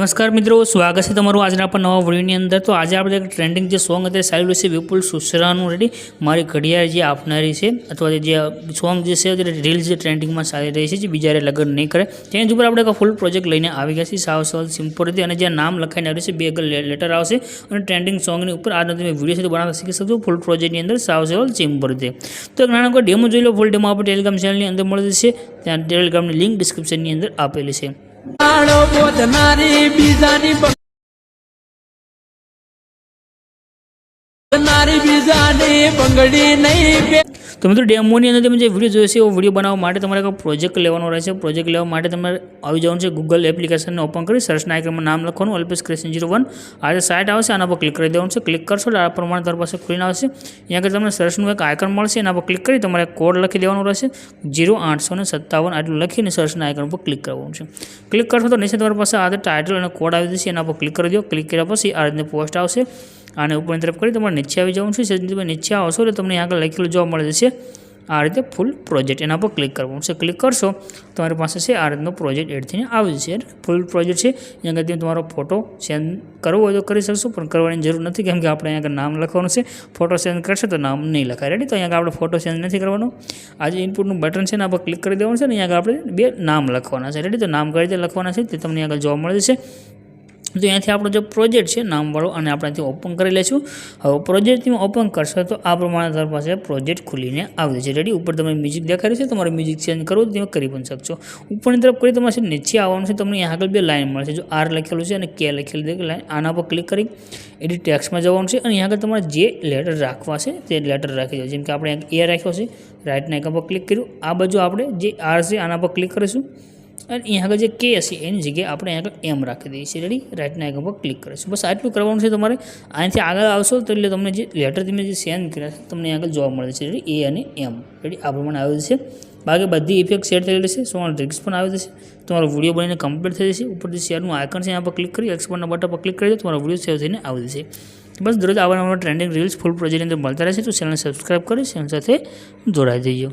નમસ્કાર મિત્રો, સ્વાગત છે તમારું આજના આપણા નવા વિડીયોની અંદર. તો આજે આપણે એક ટ્રેન્ડિંગ જે સોંગ અત્યારે ચાલી રહ્યું છે, વિપુલ સુસરાનું. રેડી મારી ઘડિયાળ જે આપનારી છે, અથવા જે સોંગ જે છે રીલ્સ જે ટ્રેન્ડિંગમાં ચાલી રહી છે, જે બીજા લગ્ન નહીં કરે. તેની ઉપર આપણે એક ફૂલ પ્રોજેક્ટ લઈને આવી ગયા છીએ, સાવ સવાલ સિમ્પલ રીતે. અને જે નામ લખાઈને આવ્યું છે, બે આગળ લેટર આવશે. અને ટ્રેન્ડિંગ સોંગની ઉપર આજનો તમે વીડિયો છે બનાવતા શીખી શકશો ફૂલ પ્રોજેક્ટની અંદર, સાવ સાવ સિમ્પલ રીતે. તો એક નાનકડો ડેમો જોઈ લો ફૂલ ડેમો આપણે ટેલિગ્રામ ચેનલની અંદર મળી જશે ત્યાં ટેલિગ્રામની લિંક ડિસ્ક્રિપ્શનની અંદર આપેલી છે. બોધનારી બીજાની નારી બીજાની બંગડી નહીં તો મિત્રો ડેમોની અંદર તમે જે વીડિયો જોયો છે, એવો વીડિયો બનાવવા માટે તમારે એક પ્રોજેક્ટ લેવાનો રહેશે. પ્રોજેક્ટ લેવા માટે તમારે આવી જવાનું છે ગૂગલ એપ્લિકેશનને ઓપન કરી સર્ચના આઇકનમાં નામ લખવાનું અલ્પેશ ક્રેશન જીરો વન આ જે સાઇટ આવશે, આના પર ક્લિક કરી દેવાનું છે. ક્લિક કરશો એટલે આ પ્રમાણે તમારી પાસે ખુલીને આવશે. અહીંયા આગળ તમને સર્ચનું એક આઇકન મળશે, એના પર ક્લિક કરી તમારે કોડ લખી દેવાનો રહેશે. જીરો આઠસો ને સત્તાવન આટલું લખીને સર્ચના આઇકન પર ક્લિક કરવાનું છે. ક્લિક કરશો તો નીચે તમારી પાસે આ ટાઇટલ અને કોડ આવી જશે, એના પર ક્લિક કરી દો. ક્લિક કર્યા પછી આ રીતની પોસ્ટ આવશે. આને ઉપરની તરફ કરી, તમારે નીચે આવી જવાનું છે. જેથી તમે નીચે આવશો એટલે તમને આગળ લખેલું જોવા મળે છે, આ રીતે ફૂલ પ્રોજેક્ટ એના પર ક્લિક કરવાનું છે. ક્લિક કરશો, તમારી પાસે છે આ રીતનો પ્રોજેક્ટ એડ થઈને આવી જશે. ફૂલ પ્રોજેક્ટ છે. અહીંયા આગળ તમે તમારો ફોટો સેન્ડ કરવો હોય તો કરી શકશો, પણ કરવાની જરૂર નથી, કેમ કે આપણે અહીંયા આગળ નામ લખવાનું છે. ફોટો સેન્ડ કરશે તો નામ નહીં લખાય. રેડી તો અહીંયા આગળ આપણે ફોટો સેન્ડ નથી કરવાનો. આ જે ઇનપુટનું બટન છે એના પર ક્લિક કરી દેવાનું છે ને, અહીંયા આગળ આપણે બે નામ લખવાના છે. રેડી તો નામ કઈ રીતે લખવાના છે તે તમને આગળ જોવા મળે છે. તો અહીંયાથી આપણો જે પ્રોજેક્ટ છે નામવાળો અને આપણે અહીંથી ઓપન કરી લઈશું. હવે પ્રોજેક્ટ તમે ઓપન કરશો તો આ પ્રમાણે તમારી પાસે પ્રોજેક્ટ ખુલીને આવી છે રેડી ઉપર તમે મ્યુઝિક દેખાડ્યું છે, તમારે મ્યુઝિક ચેન્જ કરવું તો તમે કરી પણ શકશો. ઉપરની તરફ કરી તમારે નીચે આવવાનું છે, તમને અહીંયા આગળ બે લાઇન મળશે. જો આર લખેલું છે અને કે લખેલું છે લાઇન આના પર ક્લિક કરી એડિટ ટેક્સમાં જવાનું છે. અને અહીંયા આગળ તમારે જે લેટર રાખવા છે, તે લેટર રાખી દો જેમ કે આપણે એ રાખ્યો છે રાઇટના એક પર ક્લિક કર્યું. આ બાજુ આપણે જે આર છે, આના પર ક્લિક કરીશું. અને અહીંયા આગળ જે કે હશે, એની જગ્યાએ આપણે અહીંયા આગળ એમ રાખી દઈએ છીએ. રેડી રાઇટના આઇકન પર ક્લિક કરીશું બસ આટલું કરવાનું છે તમારે. અહીંથી આગળ આવશો તો એટલે તમને જે લેટર તમે જે સેન્ડ કર્યા છે, તમને આગળ જોવા મળે છે. રેડી એ અને એમ રેડી આ પ્રમાણે આવી જશે. બાકી બધી ઇફેક્ટ શેર થઈ રહેશે તમારો ડ્રિક્સ પણ આવી જશે. તમારો વીડિયો બનીને કમ્પ્લીટ થઈ જશે. ઉપરથી શેરનું આઇકન છે એના પર ક્લિક કરી એક્સપોર્ટના બટન પર ક્લિક કરી દો તમારો વીડિયો સેવ થઈને આવી જશે. બસ દરરોજ આવા નવા ટ્રેન્ડિંગ રીલ્સ ફૂલ પ્રોજેક્ટની અંદર મળતા રહેશે. તો ચેનલ સબસ્ક્રાઈબ કરી ચેનલ સાથે જોડાઈ દઈજો